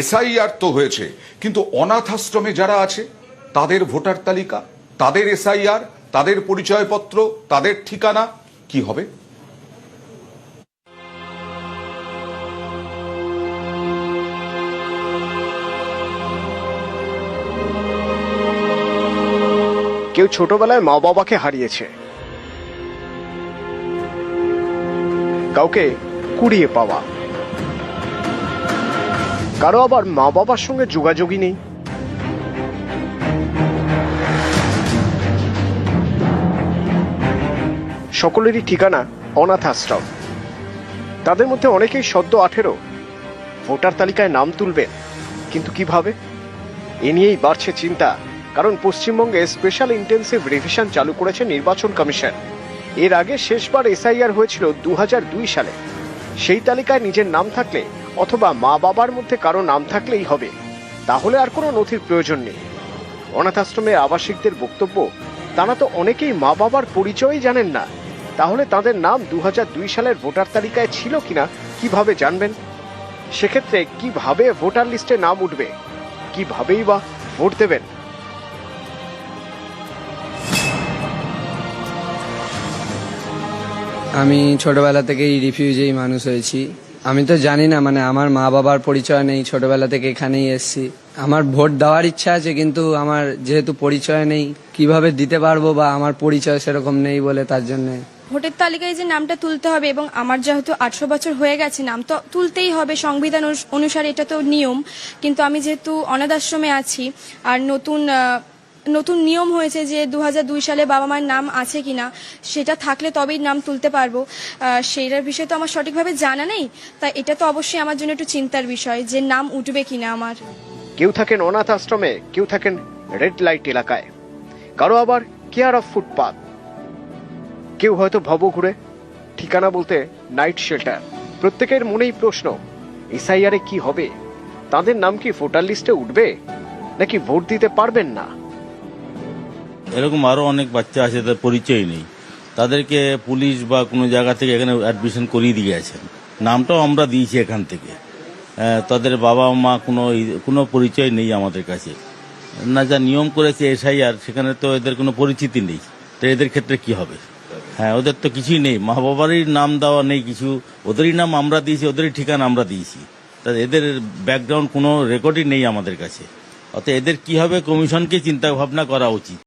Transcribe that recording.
SIR তো হয়েছে, কিন্তু অনাথ আশ্রমে যারা আছে, তাদের ভোটার তালিকা, তাদের এসআইআর, তাদের পরিচয়পত্র, তাদের ঠিকানা, কি হবে? কেউ ছোটবেলায় মা বাবাকে হারিয়েছে। কাউকে কুড়িয়ে পাওয়া। কারও আবার মা বাবার সঙ্গে যোগাযোগই নেই। সকলেরই ঠিকানা অনাথ আশ্রম। তাদের মধ্যে অনেকেই সদ্য আঠেরো। ভোটার তালিকায় নাম তুলবেন, কিন্তু কীভাবে? এ নিয়েই বাড়ছে চিন্তা, কারণ পশ্চিমবঙ্গে স্পেশাল ইন্টেন্সিভ রিভিশন চালু করেছে নির্বাচন কমিশন। এর আগে শেষবার এসআইআর হয়েছিল দু হাজার দুই সালে। সেই তালিকায় নিজের নাম থাকলে অথবা মা বাবার মধ্যে কারও নাম থাকলেই হবে। তাহলে আর কোনো নথির প্রয়োজন নেই। অনাথ আশ্রমে আবাসিকদের বক্তব্য, তারা তো অনেকেই মা বাবার পরিচয়ই জানেন না। তাহলে তাদের নাম দু হাজার দুই সালের ভোটার তালিকায় ছিল কিনা, কীভাবে জানবেন? সেক্ষেত্রে কীভাবে ভোটার লিস্টে নাম উঠবে? কিভাবেই বা ভোট দেবেন? আমি ছোটবেলা থেকেই রিফিউজেই মানুষ হয়েছি। আমি তো জানি না মানে আমার মা বাবার পরিচয় নেই, ছোটবেলা থেকে এখানেই এসেছি। আমার ভোট দেওয়ার ইচ্ছা আছে, কিন্তু আমার যেহেতু পরিচয় নেই, কীভাবে দিতে পারব বা আমার পরিচয় সেরকম নেই বলে তার জন্য। ভোটের তালিকায় যে নামটা তুলতে হবে এবং আমার যেহেতু আটশো বছর হয়ে গেছে, নাম তো তুলতেই হবে, সংবিধান অনুসারে এটা তো নিয়ম। কিন্তু আমি যেহেতু অনাথ আশ্রমে আছি, আর নতুন নতুন নিয়ম হয়েছে যে দু হাজার দুই সালে বাবা মায়ের নাম আছে কিনা, সেটা থাকলে তবেই নাম তুলতে পারব। সেইটার বিষয়ে তো আমার সঠিকভাবে জানা নেই তাই এটা তো অবশ্যই আমার জন্য একটু চিন্তার বিষয় যে নাম উঠবে কিনা আমার। কেউ থাকেন অনাথ আশ্রমে, কেউ থাকেন রেড লাইট এলাকায়। কারও আবার কেয়ার অফ ফুটপাথ কেউ হয়তো ভব ঘুরে ঠিকানা বলতে নাইট শেল্টার প্রত্যেকের মনেই প্রশ্ন এসআইআরে কি হবে? তাদের নাম কি ভোটার লিস্টে উঠবে? নাকি ভোট দিতে পারবেন না? এরকম আরও অনেক বাচ্চা আছে, তাদের পরিচয় নেই। তাদেরকে পুলিশ বা কোনো জায়গা থেকে এখানে অ্যাডমিশন করিয়ে দিয়ে গেছেন। নামটাও আমরা দিয়েছি এখান থেকে। তাদের বাবা মা কোনো কোনো পরিচয় নেই আমাদের কাছে। না যা নিয়ম করেছে এসআইআর সেখানে তো এদের কোনো পরিচিতি নেই। তো এদের ক্ষেত্রে কি হবে? হ্যাঁ ওদের তো কিছুই নেই। মা বাবারই নাম দেওয়া নেই কিছু। ওদেরই নাম আমরা দিয়েছি, ওদেরই ঠিকানা আমরা দিয়েছি। তা এদের ব্যাকগ্রাউন্ড কোনো রেকর্ডই নেই আমাদের কাছে। অত এদের কি হবে কমিশনকে চিন্তা ভাবনা করা উচিত।